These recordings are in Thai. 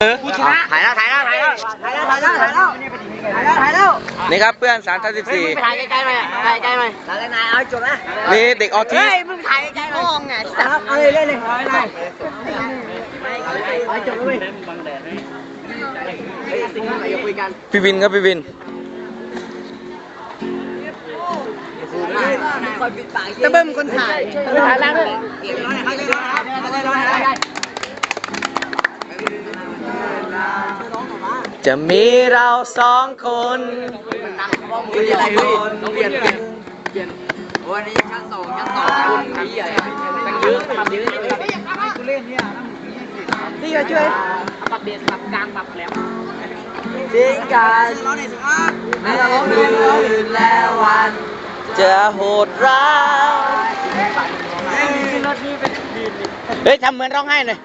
ถ่ายแล้วถ่ายแล้วถ่ายแล้วถ่ายแล้วถ่ายแล้วถ่ายแล้วถ่ายแล้วนี่ครับเพื่อนสามทับสิบสี่ถ่ายใกล้ๆหน่อยถ่ายใกล้ไหน่อยนายเอาจบนะนี่เด็กออทิสเฮ้ยมึงถ่ายใกล้ๆมองไงครับเอาลยเล่นเลยเอาเลยจบเลยพี่วินครับพี่วินตะเบิ้มคนถ่ายถ่ายแล้ว จะมีเราสองคนเปลี่ยนเปลี่ยนเปลี่ยนเปลี่ยนวันนี้ชั้นสองชั้นสองคุณพี่ใหญ่ตั้งเยอะทำเยอะนี่กูเล่นเนี่ยนี่ก็ช่วยปรับเบสปรับกลางปรับแหลมจริงกันไม่ร้องคืนแล้ววัน จะโหดร้ายเฮ้ยทำเหมือนร้องไห้หน่อย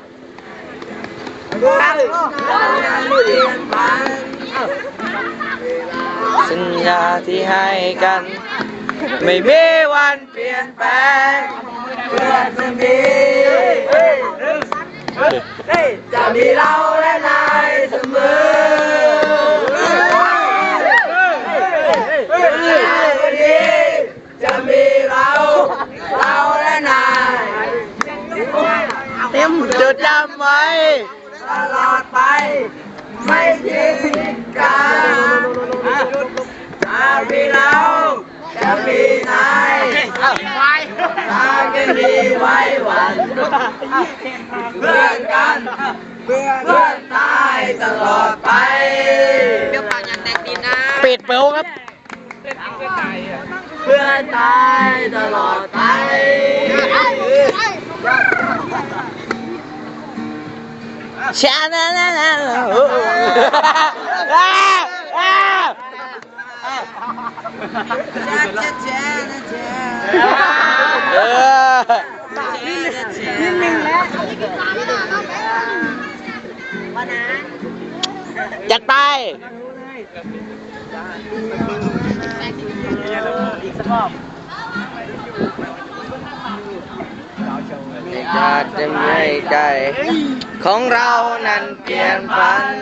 สัญญาที่ให้กัน ไม่มีวันเปลี่ยนแปลงเพื่อนจะมีจะมีเราและนายเสมอวันนี้จะมีเราเราและนายเต็มจดจำไว้ ตลอดไป ไม่ทิ้งกันจะมีเราจะมีนายตาจะมีไว้หวันเพื่อนกันเพื่อนตายตลอดไปเดี๋ยวปากยังแดงดินะปิดเปิลครับ เพื่อนตายตลอดไป ชานะนะนะเออนิดนึงแล้วจัดไปอีกสักรอบ อยาจะไม่ไกลของเรานั้นเปลี่ยนพัน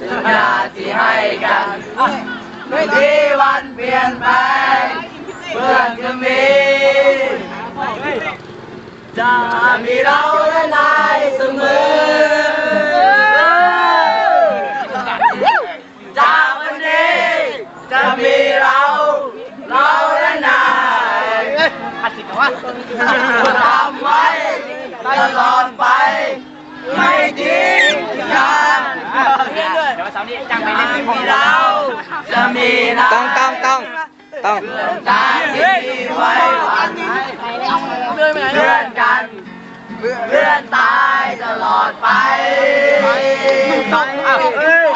สัญญาที่ให้กันไม่ทีวันเปลี่ยนไปลงเพื่อนจะมีจะมีเราและนายเสมอจากวันนี้จะมีเรา เราและนาย ทำไว้ตลอดไป ไม่ทิ้งกันเดี๋ยวเสาร์นี้จังไปเล่นมีเราจะมีนะต้องต้องต้องต้องตาที่มีไว้หวันเพื่อนกันเพื่อนตายตลอดไปต้องเอ้ย